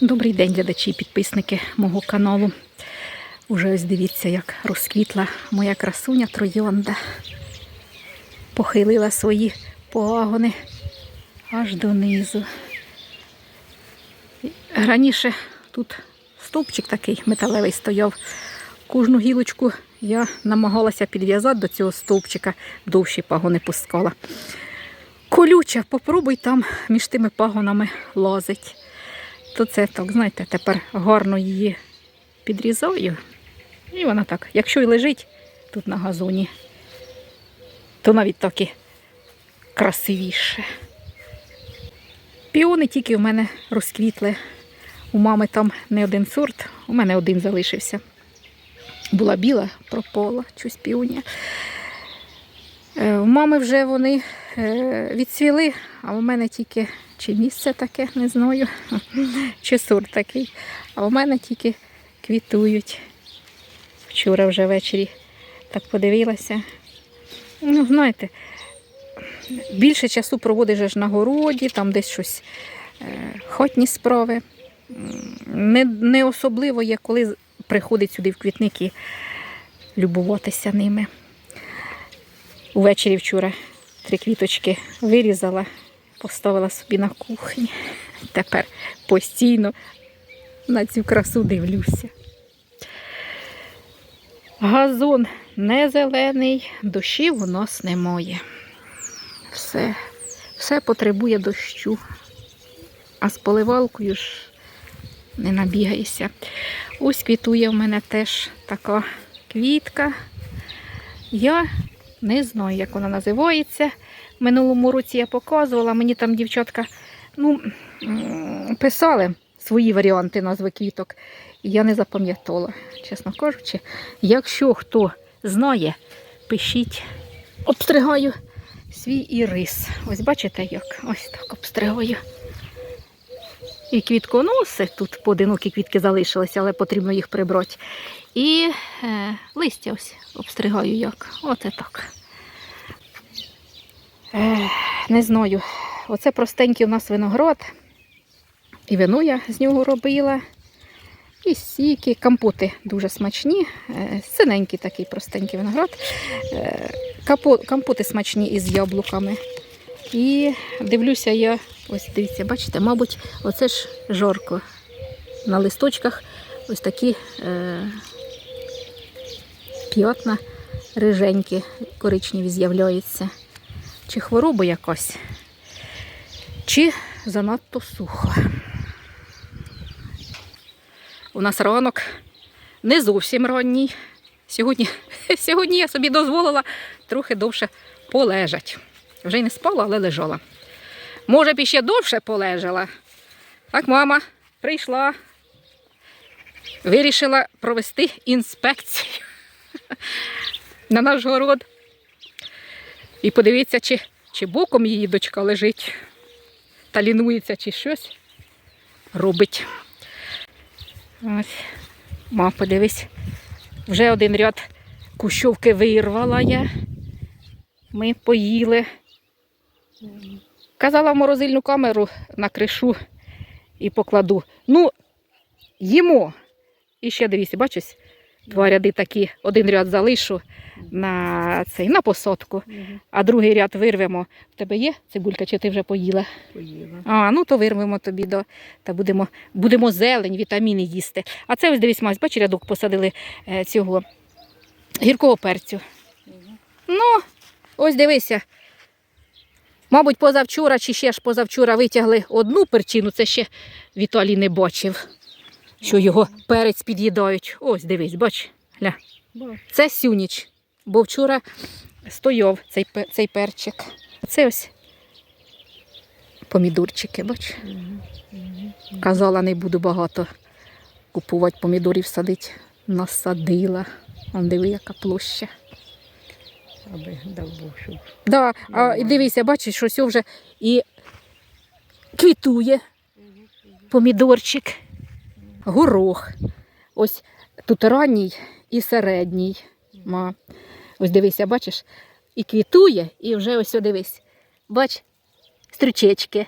Добрий день, глядачі і підписники мого каналу. Уже ось дивіться, як розквітла моя красуня троянда. Похилила свої пагони аж донизу. Раніше тут стовпчик такий металевий стояв. Кожну гілочку я намагалася підв'язати до цього стовпчика, довші пагони пускала. Колюча, попробуй там між тими пагонами лазить. То це так, знаєте, тепер гарно її підрізаю. І вона так, якщо й лежить тут на газоні, то навіть так і красивіше. Піони тільки у мене розквітли. У мами там не один сорт, у мене один залишився. Була біла, пропала, щось піонія. Е, У мами вже вони відцвіли, а у мене тільки чи місце таке, не знаю, чи сорт такий. А у мене тільки квітують. Вчора вже ввечері так подивилася. Ну, знаєте, більше часу проводиш же ж на городі, там десь щось е, хатні справи. Не, не особливо є, коли приходить сюди в квітники любуватися ними. Увечері вчора три квіточки вирізала, поставила собі на кухні. Тепер постійно на цю красу дивлюся. Газон не зелений, дощів у нас немає. Все, все потребує дощу. А з поливалкою ж не набігаєшся. Ось квітує в мене теж така квітка. Я не знаю, як вона називається. Минулому році я показувала, мені там дівчатка ну, писали свої варіанти назви квіток. І я не запам'ятала, чесно кажучи. Якщо хто знає, пишіть. Обстригаю свій ірис. Ось бачите, як? Ось так обстригаю. І квітконоси, тут поодинокі квітки залишилися, але потрібно їх прибрати. І е, листя ось обстригаю як. Оце так. Е, не знаю. Оце простенький у нас виноград. І вино я з нього робила. І сіки, компоти дуже смачні. Е, Синенький такий простенький виноград. Е, Компоти смачні із яблуками. І дивлюся я, ось дивіться, бачите, мабуть, оце ж жорко. На листочках ось такі е, п'ятна риженькі, коричневі з'являються. Чи хвороба якась, чи занадто сухо. У нас ранок не зовсім ранній. Сьогодні, сьогодні я собі дозволила трохи довше полежати. Вже й не спала, але лежала. Може б іще довше полежала. Так, мама прийшла, вирішила провести інспекцію на наш город. І подивитися, чи, чи боком її дочка лежить, та лінується, чи щось робить. Ось, ма, подивись, вже один ряд кущовки вирвала я. Ми поїли. Казала в морозильну камеру на кришу і покладу. Ну, їмо. І ще дивіться, бачиш, два ряди такі, один ряд залишу на цей, на посадку, а другий ряд вирвемо. В тебе є цибулька, чи ти вже поїла? Поїла. А, ну то вирвемо тобі до, та будемо, будемо зелень, вітаміни їсти. А це ось дивись, мась, бач, рядок посадили е, цього гіркого перцю. Ну, ось дивися. Мабуть, позавчора чи ще ж позавчора витягли одну перчину, це ще Віталій не бачив, що його перець під'їдають. Ось дивись, бач, гля. Це сюніч, бо вчора стояв цей, цей перчик. Це ось помідорчики, бач. Казала, не буду багато купувати помідорів садити. Насадила. Он диви, яка площа. Аби дав Бог, щоб Да, а і дивися, бачиш, що все вже і квітує помідорчик, горох. Ось тут ранній і середній. Ма. Ось дивися, бачиш, і квітує, і вже ось дивись. Бач, стрючечки.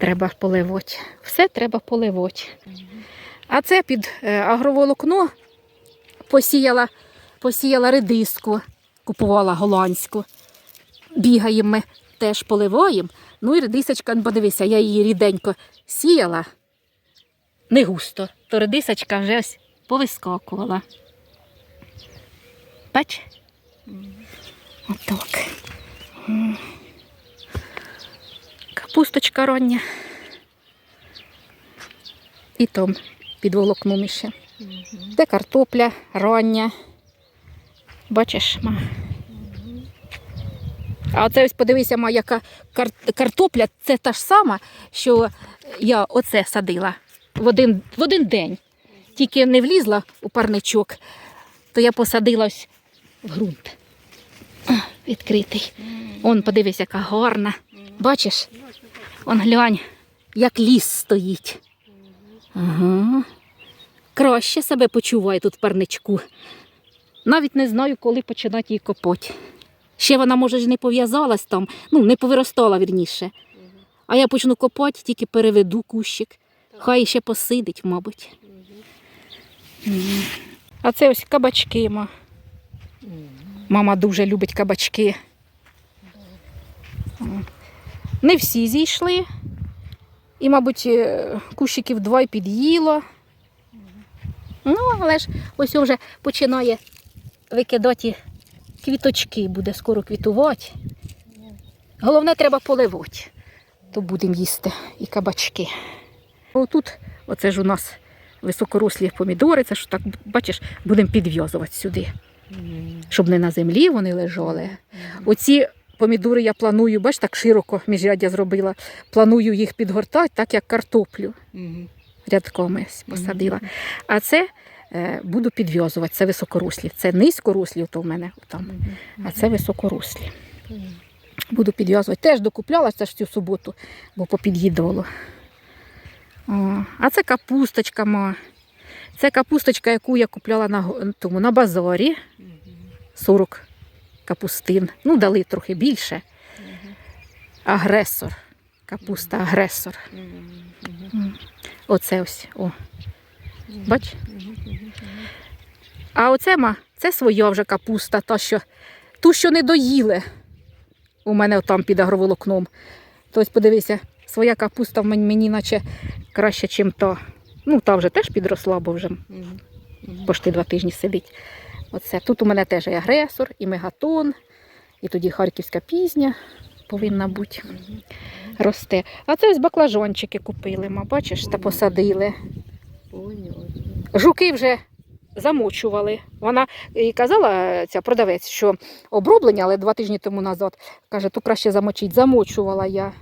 треба поливати. Все треба поливати. А це під е, агроволокно посіяла, посіяла редиску, купувала голландську. Бігаємо ми, теж поливаємо. Ну і редисочка, ну, подивися, я її ріденько сіяла, не густо, то редисочка вже ось повискакувала. Бач? Отак. Капусточка рання. І там під волокном іще. Де картопля рання. Бачиш, ма. А оце ось подивися, ма, яка кар- картопля, це та ж сама, що я оце садила в один, в один день. Тільки не влізла у парничок, то я посадила ось в ґрунт. Відкритий. Он, подивись, яка гарна. Бачиш? Он глянь, як ліс стоїть. Ага. Краще себе почуває тут в парничку. Навіть не знаю, коли починати її копати. Ще вона, може, ж не пов'язалась там, ну, не повиростала вірніше. А я почну копати, тільки переведу кущик. Хай ще посидить, мабуть. А це ось кабачки. Ма. Мама дуже любить кабачки. Не всі зійшли. І, мабуть, е, кущиків два й під'їло. Ну, але ж ось вже починає викидати квіточки, буде скоро квітувати. Головне, треба поливати, то будемо їсти і кабачки. Отут, оце ж у нас високорослі помідори, це ж так, бачиш, будемо підв'язувати сюди, щоб не на землі вони лежали. Оці помідори я планую, бач, так широко міжряддя зробила. Планую їх підгортати, так як картоплю рядками ось посадила. А це буду підв'язувати. Це високорослі. Це низькорослі, то в мене там, а це високорослі. Буду підв'язувати. Теж докупляла це ж цю суботу, бо попід'їдало. О, а це капусточка. Ма. Це капусточка, яку я купляла на, тому, на базарі. 40 капустин. Ну, дали трохи більше. Агресор. Капуста агресор. Оце ось. О. Бач? А оце ма, це своя вже капуста, та що, ту, що не доїли. У мене там під агроволокном. То ось подивися, своя капуста в мені, мені наче краще, ніж та. Ну, та вже теж підросла, бо вже пошти два тижні сидить. Оце. Тут у мене теж і агресор, і мегатон, і тоді харківська пізня повинна бути. Росте. А це ось баклажанчики купили, ма, бачиш, та посадили. Жуки вже замочували. Вона і казала, ця продавець, що оброблення, але два тижні тому назад, каже, то краще замочить. Замочувала я,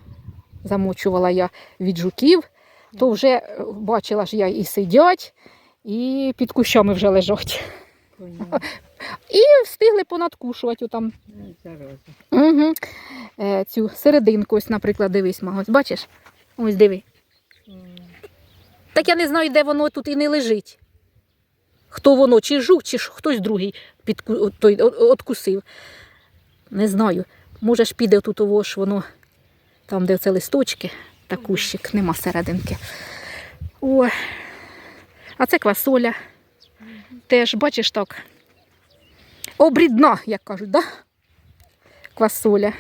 замочувала я від жуків, то вже е, бачила ж я і сидять, і під кущами вже лежать. І встигли понадкушувати там угу. е, цю серединку, ось, наприклад, дивись, ма, ось бачиш? Ось диви. Так я не знаю, де воно тут і не лежить. Хто воно, чи жук, чи хтось другий от той, откусив. Не знаю. Може ж піде тут ово ж воно, там, де це листочки, та кущик, нема серединки. О. А це квасоля. Теж, бачиш так. Обрідна, як кажуть, да? Квасоля.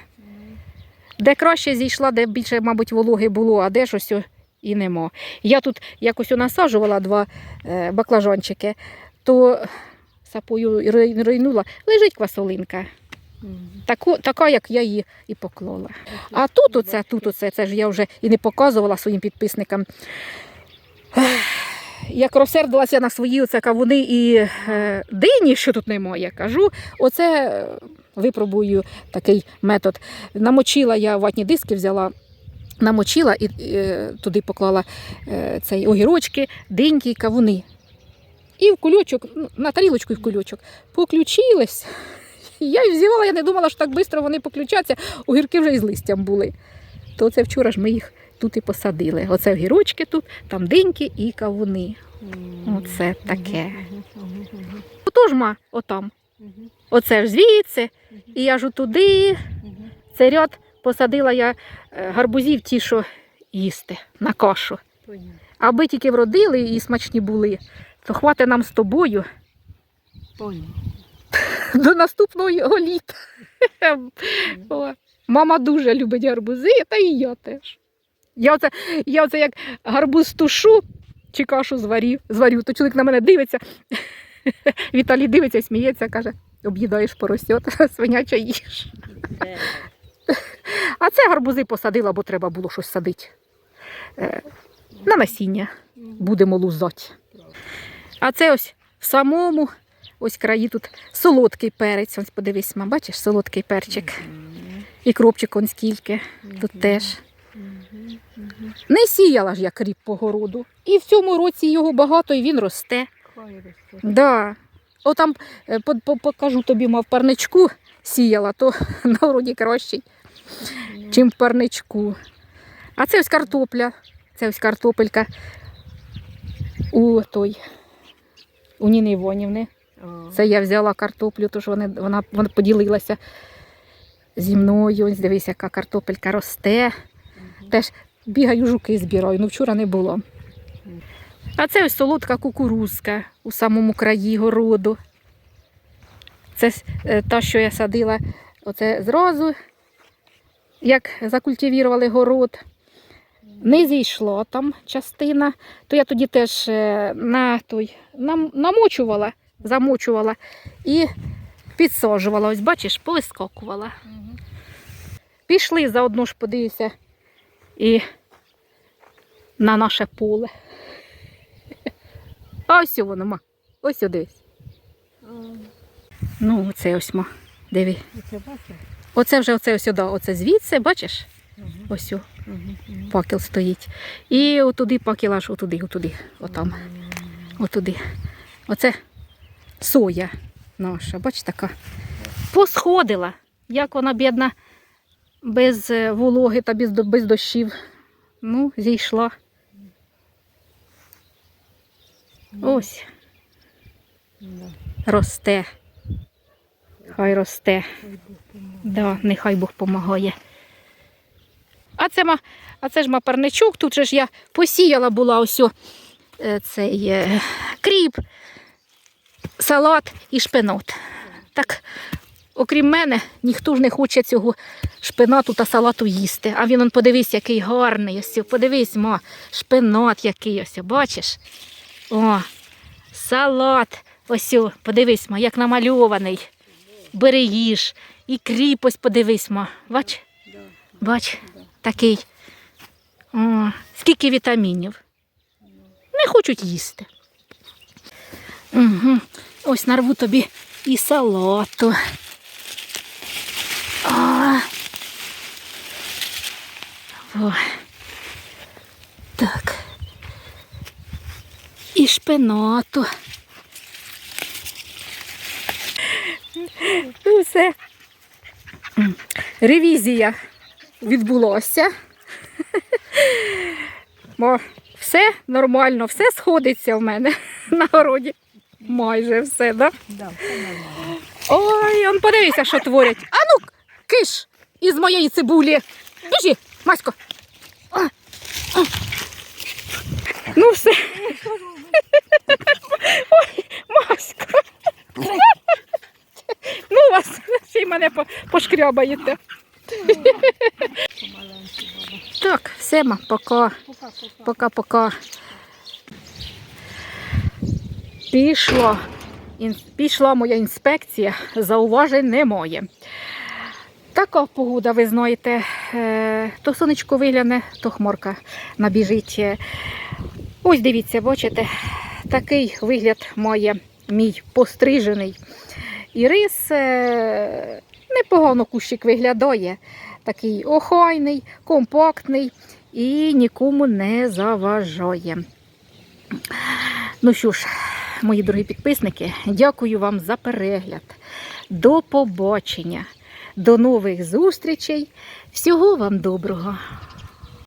Де краще зійшла, де більше, мабуть, вологи було, а де ж ось і нема. Я тут якось насаджувала два е, баклажанчики, то сапою рийнула, лежить квасолинка. Таку, така, як я її і поклала. А тут оце, тут оце, це ж я вже і не показувала своїм підписникам. Як розсердилася на свої оце кавуни і е, дині, що тут немає, кажу, оце е, випробую такий метод. Намочила я ватні диски, взяла, намочила і е, туди поклала е, цей огірочки, диньки і кавуни. І в кульочок, ну, на тарілочку і в кульочок, поключились. Я їх взяла, я не думала, що так швидко вони поключаться, огірки вже із листям були. То це вчора ж ми їх тут і посадили. Оце огірочки тут, там диньки і кавуни. Оце таке. Отож, ма, отам. Оце ж звідси, і я ж туди. Цей ряд посадила я е, гарбузів ті, що їсти на кашу. Аби тільки вродили і смачні були, то хватить нам з тобою до наступного літа. О, Мама дуже любить гарбузи, та і я теж. Я оце, я оце як гарбуз тушу чи кашу зварю, зварю, то чоловік на мене дивиться. Віталій дивиться сміється, каже, об'їдаєш поросят, свиняча їж. А це гарбузи посадила, бо треба було щось садити. Е, на насіння будемо лузати. А це ось в самому ось краї тут солодкий перець. Ось подивись, ма, бачиш, солодкий перчик. І кропчик он скільки. Тут теж. Не сіяла ж я кріп по городу. І в цьому році його багато, і він росте. Да. О, там е, по- по- покажу тобі, мав парничку сіяла, то на городі Ну, чим в парничку. А це ось картопля. Це ось картопелька у той. У Ніни Івонівни. Це я взяла картоплю, тож вони, вона, вона поділилася зі мною. Ось дивись, яка картопелька росте. Теж бігаю, жуки збираю, ну вчора не було. А це ось солодка кукурузка у самому краї городу. Це е, та, що я садила оце зразу, як закультивували город. Не зійшла там частина, то я тоді теж е, на той, нам, намочувала, замочувала і підсаджувала. Ось бачиш, повискокувала. Мгм. Пішли заодно ж подивися і на наше поле. А ось воно, ма. Ось дивись. Ну, оце ось ма. Диви. Оце вже оце ось сюди, оце звідси, бачиш? Мгм. Ось о, Мгм. Мгм. пакел стоїть. І отуди пакел аж отуди, отуди, отам, отуди. Оце соя наша, бач така. Посходила, як вона бідна, без е, вологи та без, без дощів. Ну, зійшла. Ось, росте. Хай росте. Да, нехай Бог допомагає. А це, ма, а це ж ма парничок, тут же ж я посіяла була ось е, цей е, кріп, салат і шпинат. Так, окрім мене, ніхто ж не хоче цього шпинату та салату їсти. А він он подивись, який гарний. Ось, подивись, ма, шпинат який ось, бачиш? О, салат. Ось, подивись, ма, як намальований. Бери. І кріп ось подивись, ма. Бач, бач, такий. О, скільки вітамінів. Не хочуть їсти. Угу. Ось нарву тобі і салату. А. О. Так. І шпинату. Ну, Все. Ревізія відбулася. Бо все нормально, все сходиться в мене на городі. Майже все, да? Да. Ой, он подивися, що творять. А ну, киш із моєї цибулі. Біжи, Масько. Ну все. Ой, Масько. Ну вас ще й мене по- пошкрябаєте. Так, все, пока. Пока-пока. Пішла. Пішла моя інспекція, зауважень немає. Така погода, ви знаєте, е, то сонечко вигляне, то хмарка набіжить. Ось дивіться, бачите, такий вигляд має мій пострижений. Ірис е, непогано кущик виглядає. Такий охайний, компактний і нікому не заважає. Ну що ж, мої дорогі підписники, дякую вам за перегляд. До побачення, до нових зустрічей. Всього вам доброго.